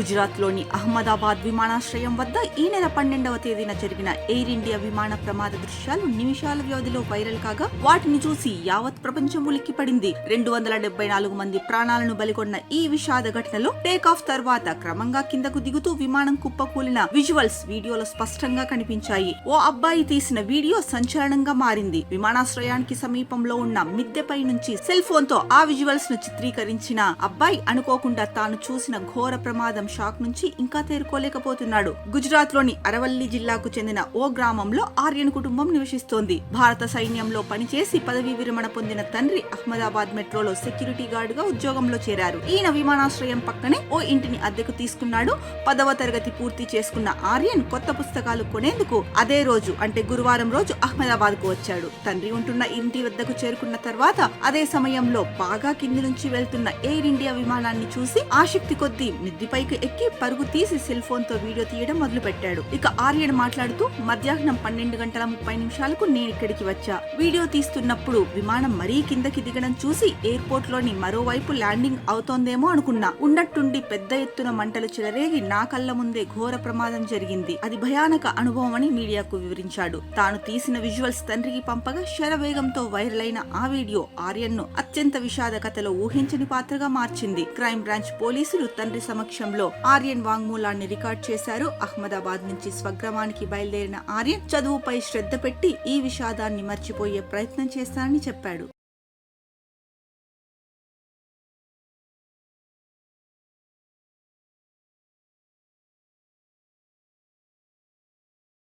గుజరాత్లోని అహ్మదాబాద్ విమానాశ్రయం వద్ద ఈ నెల పన్నెండవ తేదీన జరిగిన ఎయిర్ ఇండియా విమాన ప్రమాద దృశ్యాలు నిమిషాల వ్యవధిలో వైరల్ కాగా వాటిని చూసి యావత్ ప్రపంచం ఉలిక్కిపడింది. రెండు వందల డెబ్బై నాలుగు మంది ప్రాణాలను బలికొన్న ఈ విషాద ఘటనలో టేక్ ఆఫ్ తర్వాత క్రమంగా కిందకు దిగుతూ విమానం కుప్పకూలిన విజువల్స్ వీడియోలో స్పష్టంగా కనిపించాయి. ఓ అబ్బాయి తీసిన వీడియో సంచలనంగా మారింది. విమానాశ్రయానికి సమీపంలో ఉన్న మిద్దెపై నుంచి సెల్ ఫోన్తో ఆ విజువల్స్ను చిత్రీకరించిన అబ్బాయి అనుకోకుండా తాను చూసిన ఘోర ప్రమాదం షాక్ నుంచి ఇంకా తేరుకోలేకపోతున్నాడు. గుజరాత్లోని అరవల్లి జిల్లాకు చెందిన ఓ గ్రామంలో ఆర్యన్ కుటుంబం నివసిస్తోంది. భారత సైన్యంలో పనిచేసి పదవీ విరమణ పొందిన తండ్రి అహ్మదాబాద్ మెట్రోలో సెక్యూరిటీ గార్డ్గా ఉద్యోగంలో చేరారు. ఈయన విమానాశ్రయం పక్కనే ఓ ఇంటిని అద్దెకు తీసుకున్నాడు. పదవ తరగతి పూర్తి చేసుకున్న ఆర్యన్ కొత్త పుస్తకాలు కొనేందుకు అదే రోజు అంటే గురువారం రోజు అహ్మదాబాద్కు వచ్చాడు. తండ్రి ఉంటున్న ఇంటి వద్దకు చేరుకున్న తర్వాత అదే సమయంలో బాగా కింది నుంచి వెళ్తున్న ఎయిర్ ఇండియా విమానాన్ని చూసి ఆసక్తి కొద్దీ మిద్దిపైకి ఎక్కి పరుగు తీసి సెల్ ఫోన్తో వీడియో తీయడం మొదలు పెట్టాడు ఇక ఆర్యన్ మాట్లాడుతూ మధ్యాహ్నం పన్నెండు గంటల ముప్పై నిమిషాలకు నేను ఇక్కడికి వచ్చా. వీడియో తీస్తున్నప్పుడు విమానం మరీ కిందకి దిగడం చూసి ఎయిర్పోర్ట్లోని మరోవైపు ల్యాండింగ్ అవుతోందేమో అనుకున్నా. ఉన్నట్టుండి పెద్ద ఎత్తున మంటలు చెలరేగి నా కళ్ళ ముందే ఘోర ప్రమాదం జరిగింది. అది భయానక అనుభవం అని మీడియాకు వివరించాడు. తాను తీసిన విజువల్స్ తండ్రికి పంపగా శరవేగంతో వైరల్ అయిన ఆ వీడియో ఆర్యన్ను అత్యంత విషాద కథలో ఊహించని పాత్రగా మార్చింది. క్రైమ్ బ్రాంచ్ పోలీసులు తండ్రి సమక్షంలో ఆర్యన్ వాంగ్మూలాన్ని రికార్డ్ చేశారు. అహ్మదాబాద్ నుంచి స్వగ్రామానికి బయలుదేరిన ఆర్యన్ చదువుపై శ్రద్ధ పెట్టి ఈ విషాదాన్ని మర్చిపోయే ప్రయత్నం చేస్తానని చెప్పాడు.